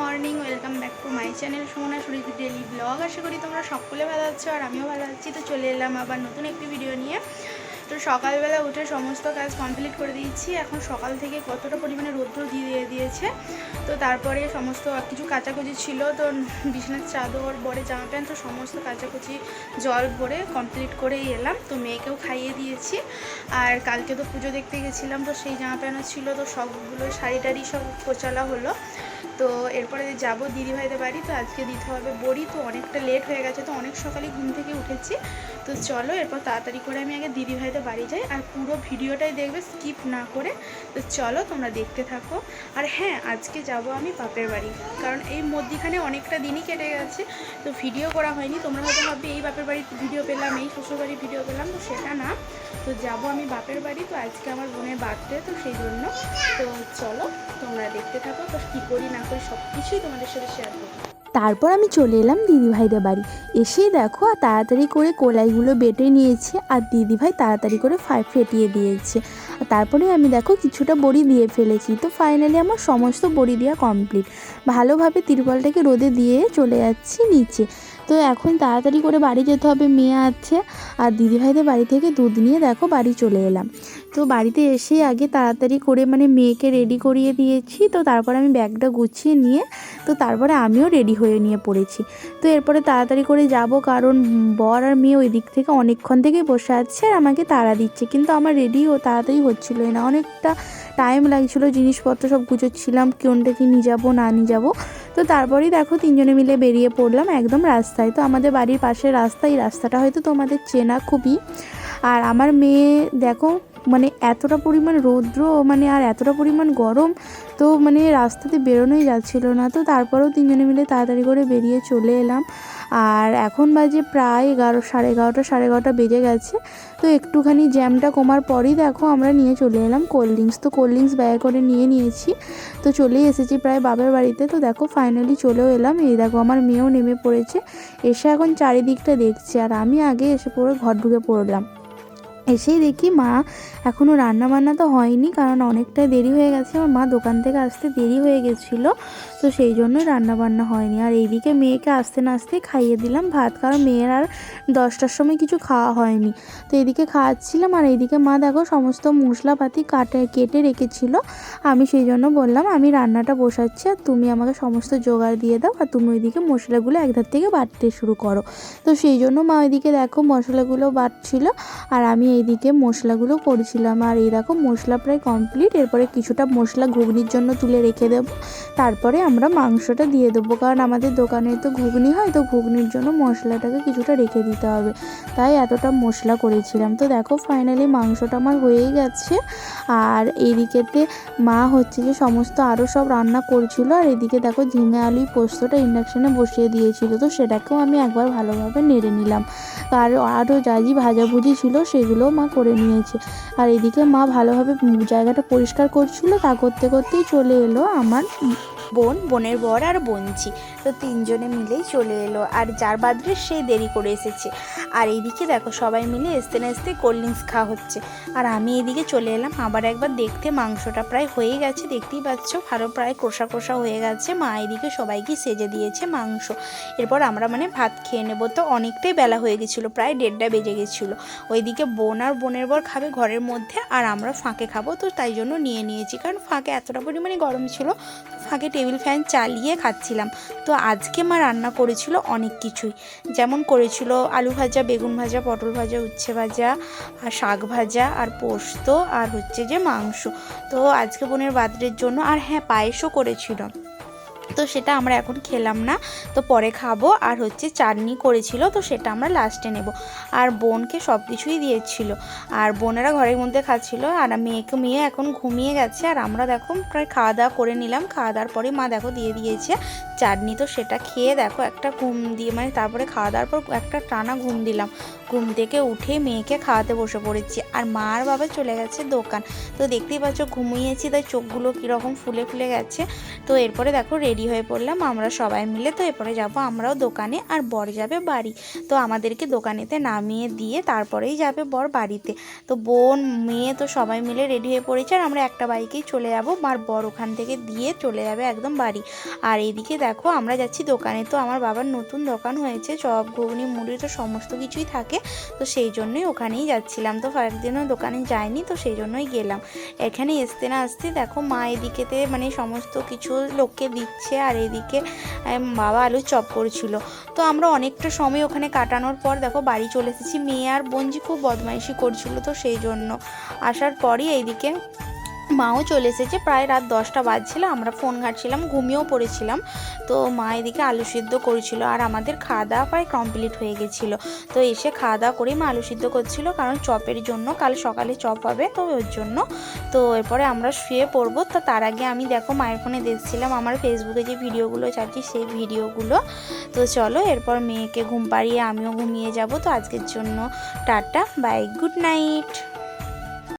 Morning, welcome back to my channel Sumana সুরিজ daily blog. আশা করি তোমরা সকলে ভালো আছো আর আমিও ভালো আছি। তো চলে এলাম আবার নতুন একটি ভিডিও নিয়ে। তো সকালবেলা উঠে সমস্ত কাজ কমপ্লিট করে দিয়েছি। এখন সকাল থেকে কতটা পরিমাণে রৌদ্র দিয়ে দিয়েছে, তো তারপরে সমস্ত কিছু কাচাকুচি ছিল। তো বিছানার চাদর, বড়ে জামা প্যান্ট, তো সমস্ত কাচাকুচি, জল ভরে কমপ্লিট করেই এলাম। তো মেয়েকেও খাইয়ে দিয়েছি। আর কালকে তো পুজো দেখতে গেছিলাম, তো সেই জামা প্যান্টও ছিল। তো সবগুলো শাড়ি টাড়ি সব কোচালা হলো। তো এরপরে যাব দিদিভাইদের বাড়ি, তো আজকে দিতে হবে বড়ি, তো অনেকটা লেট হয়ে গেছে, তো অনেক সকালে ঘুম থেকে উঠেছি। তো চলো এরপর তাড়াতাড়ি করে আমি আগে দিদিভাইদের বাড়ি যাই, আর পুরো ভিডিওটাই দেখবে স্কিপ না করে। তো চলো তোমরা দেখতে থাকো। আর হ্যাঁ আজকে যাব আমি বাপের বাড়ি, কারণ এই মধ্যিখানে অনেকটা দিনই কেটে গেছে, তো ভিডিও করা হয়নি। তোমরা হয়তো ভাববে এই বাপের বাড়ির ভিডিও পেলাম, এই শ্বশুর বাড়ির ভিডিও পেলাম, তো সেটা না। তো যাব আমি বাপের বাড়ি, তো আজকে আমার বোনের বার্থডে তো সেই জন্য। তো চলো তোমরা দেখতে থাকো, তো কী করি না করি সব কিছুই তোমাদের সাথে শেয়ার করব। তারপর আমি চলে এলাম দিদিভাইদের বাড়ি। এসেই দেখো, আর তাড়াতাড়ি করে কলাইগুলো বেটে নিয়েছে, আর দিদিভাই তাড়াতাড়ি করে ফেটিয়ে দিয়েছে। আর তারপরে আমি দেখো, কিছুটা বড়ি দিয়ে ফেলেছি। তো ফাইনালি আমার সমস্ত বড়ি দেওয়া কমপ্লিট ভালোভাবে তিরপলটাকে রোদে দিয়ে চলে যাচ্ছি নিচে। তো এখন তাড়াতাড়ি করে বাড়ি যেতে হবে, মেয়ে আছে। আর দিদিভাইদের বাড়ি থেকে দুধ নিয়ে দেখো, বাড়ি চলে এলাম। তো বাড়িতে এসে আগে তাড়াতাড়ি করে মানে মেয়েকে রেডি করিয়ে দিয়েছি। তো তারপর আমি ব্যাগটা গুছিয়ে নিয়ে, তো তারপরে আমিও রেডি হয়ে নিয়ে পড়েছি। তো এরপরে তাড়াতাড়ি করে যাব কারণ বর আর মেয়ে ওই দিক থেকে অনেকক্ষণ থেকেই বসে আছে আর আমাকে তাড়া দিচ্ছে। কিন্তু আমার রেডিও তাড়াতাড়ি হচ্ছিলোই না। অনেকটা টাইম লাগছিল, জিনিসপত্র সব গুছোচ্ছিলাম, কোনটা কি নিয়ে যাব, না নিয়ে যাব। তো তারপরেই দেখো তিনজনে মিলে বেরিয়ে পড়লাম একদম রাস্তায়। তো আমাদের বাড়ির পাশে রাস্তা, এই রাস্তাটা হয়তো তোমাদের চেনা খুবই। আর আমার মেয়ে দেখো মানে এতটা পরিমাণ রৌদ্র মানে আর এতটা পরিমাণ গরম, তো মানে রাস্তাতে বেরোনোই যাচ্ছিল না। তো তারপরেও তিনজনে মিলে তাড়াতাড়ি করে বেরিয়ে চলে এলাম। আর এখন বাজে প্রায় এগারো, সাড়ে এগারোটা সাড়ে এগারোটা বেজে গেছে। তো একটুখানি জ্যামটা কমার পরেই দেখো আমরা নিয়ে চলে এলাম কোল্ড ড্রিঙ্কস তো কোল্ড ড্রিঙ্কস ব্যয় করে নিয়ে নিয়েছি। তো চলেই এসেছি প্রায় বাবার বাড়িতে। তো দেখো ফাইনালি চলেও এলাম। এই দেখো আমার মেয়েও নেমে পড়েছে। এসে এখন চারিদিকটা দেখছে। আর আমি আগে এসে পড়ে ঘর ঢুকে পড়লাম। এসেই দেখি মা এখনও রান্না বান্না তো হয়নি, কারণ অনেকটাই দেরি হয়ে গেছে। আমার মা দোকান থেকে আসতে দেরি হয়ে গেছিল, তো সেই জন্যই রান্না বান্না হয়নি। আর এইদিকে মেয়েকে আসতে না আসতেই খাইয়ে দিলাম ভাত, কারণ মেয়ের আর দশটার সময় কিছু খাওয়া হয়নি। তো এদিকে খাওয়াচ্ছিলাম আর এইদিকে মা দেখো সমস্ত মশলাপাতি কাটে, কেটে রেখেছিল। আমি সেই জন্য বললাম, আমি রান্নাটা বসাচ্ছি, আর তুমি আমাকে সমস্ত জোগাড় দিয়ে দাও, আর তুমি ওইদিকে মশলাগুলো একধার থেকে বাটতে শুরু করো। তো সেই জন্য মা ওইদিকে দেখো মশলাগুলো বাটছিল, আর আমি এইদিকে মশলাগুলো করেছিলাম আর এই দেখো মশলা প্রায় কমপ্লিট এরপরে কিছুটা মশলা ঘুগনির জন্য তুলে রেখে দেবো। তারপরে আমরা মাংসটা দিয়ে দেবো, কারণ আমাদের দোকানে তো ঘুগনি হয়, তো ঘুগনির জন্য মশলাটাকে কিছুটা রেখে দিতে হবে। তাই এতটা মশলা করেছিলাম। তো দেখো ফাইনালি মাংসটা আমার হয়েই গেছে। আর এইদিকেতে মা হচ্ছে যে সমস্ত আরও সব রান্না করছিল। আর এদিকে দেখো ঝিঙে আলুই পোস্তটা ইন্ডাকশানে বসিয়ে দিয়েছিল। তো সেটাকেও আমি একবার ভালোভাবে নেড়ে নিলাম। আর আরও যা যা ভাজাভুজি ছিল সেগুলো মা করে নিয়েছে। আর এদিকে মা ভালোভাবে জায়গাটা পরিষ্কার করছিল, তা করতে করতেই চলে এলো আমার বোন, বোনের বর আর বোনছি তো তিনজনে মিলেই চলে এলো আর যার বাদরে সে দেরি করে এসেছে। আর এইদিকে দেখো সবাই মিলে এসতে না এসতে কোল্ড ড্রিঙ্কস খাওয়া হচ্ছে। আর আমি এদিকে চলে এলাম, আবার একবার দেখতে মাংসটা প্রায় হয়ে গেছে, দেখতেই পাচ্ছ ভালো প্রায় কষা কষা হয়ে গেছে। মা এদিকে সবাইকে সেজে দিয়েছে মাংস। এরপর আমরা মানে ভাত খেয়ে নেব। তো অনেকটাই বেলা হয়ে গেছিল, প্রায় দেড়টা বেজে গেছিল। ওইদিকে বোন আর বোনের বর খাবে ঘরের মধ্যে আর আমরা ফাঁকে খাব। তো তাই জন্য নিয়ে নিয়েছি। কারণ ফাঁকে এতটা পরিমাণে গরম ছিল ফাঁকে টেবিল ফ্যান চালিয়ে খাচ্ছিলাম। তো আজকে মা রান্না করেছিল অনেক কিছুই। যেমন করেছিল আলু ভাজা, বেগুন ভাজা, পটল ভাজা, উচ্ছে ভাজা, আর শাক ভাজা, আর পোস্ত, আর হচ্ছে যে মাংস। তো আজকে বোনের বার্থডের জন্য, আর হ্যাঁ পায়েসও করেছিল। তো সেটা আমরা এখন খেলাম না। তো পরে খাব আর হচ্ছে চাটনি করেছিল, তো সেটা আমরা লাস্টে নেব। আর বোনকে সব কিছুই দিয়েছিল। আর বোনেরা ঘরের মধ্যে খাচ্ছিল, আর মেয়েকে, মেয়ে এখন ঘুমিয়ে গেছে। আর আমরা দেখো প্রায় খাওয়া দাওয়া করে নিলাম। খাওয়া দাওয়ার পরে মা দেখো দিয়ে দিয়েছে চাটনি। তো সেটা খেয়ে দেখো একটা ঘুম দিয়ে মানে তারপরে খাওয়া দাওয়ার পর একটা টানা ঘুম দিলাম। ঘুম থেকে উঠে মেয়েকে খাওয়াতে বসে পড়েছি। আর মা আর বাবা চলে গেছে দোকান। তো দেখতেই পাচ্ছ, ঘুমিয়েছি, তাই চোখগুলো কীরকম ফুলে ফুলে গেছে। তো এরপরে দেখো রেডি হয়ে পড়লাম আমরা সবাই মিলে। তো এরপরে যাব আমরাও দোকানে, আর বর যাবে বাড়ি। তো আমাদেরকে দোকানেতে নামিয়ে দিয়ে তারপরেই যাবে বর বাড়িতে। তো বোন, মেয়ে তো সবাই মিলে রেডি হয়ে পড়েছে। আর আমরা একটা বাইকেই চলে যাব। আর বর ওখান থেকে দিয়ে চলে যাবে একদম বাড়ি। আর এইদিকে দেখো, আমরা যাচ্ছি দোকানে। তো আমার বাবার নতুন দোকান হয়েছে। চপ ঘুগনি, মুড়ি, তো সমস্ত কিছুই থাকে। তো সেই জন্যই ওখানেই যাচ্ছিলাম। তো কয়েকদিনও দোকানে যাইনি তো সেই জন্যই গেলাম। এখানে আসতে না আসতে দেখো মা এদিকেতে মানে সমস্ত কিছু লোককে দিচ্ছে আর এদিকে বাবা আলু চপ করছিল। তো আমরা অনেকটা সময় ওখানে কাটানোর পর দেখো বাড়ি চলে এসেছি। মেয়ে আর বোনজি খুব বদমাইশি করছিল তো সেই জন্য। আসার পরই এইদিকে মাও চলে এসেছে। প্রায় রাত দশটা বাজছিল, আমরা ফোন ঘাটছিলাম, ঘুমিয়েও পড়েছিলাম। তো মা এদিকে আলু সিদ্ধ করেছিল আর আমাদের খাওয়া দাওয়া প্রায় কমপ্লিট হয়ে গেছিল। তো এসে খাওয়া দাওয়া করেই মা আলু সিদ্ধ করছিল, কারণ চপের জন্য কাল সকালে চপ হবে তো ওর জন্য। তো এরপরে আমরা শুয়ে পড়ব। তো তার আগে আমি দেখো মায়ের ফোনে দেখছিলাম আমার ফেসবুকে যে ভিডিওগুলো ছাড়ছি, সেই ভিডিওগুলো। তো চলো এরপর মেয়েকে ঘুম পাড়িয়ে আমিও ঘুমিয়ে যাব। তো আজকের জন্য টাটা বাই গুড নাইট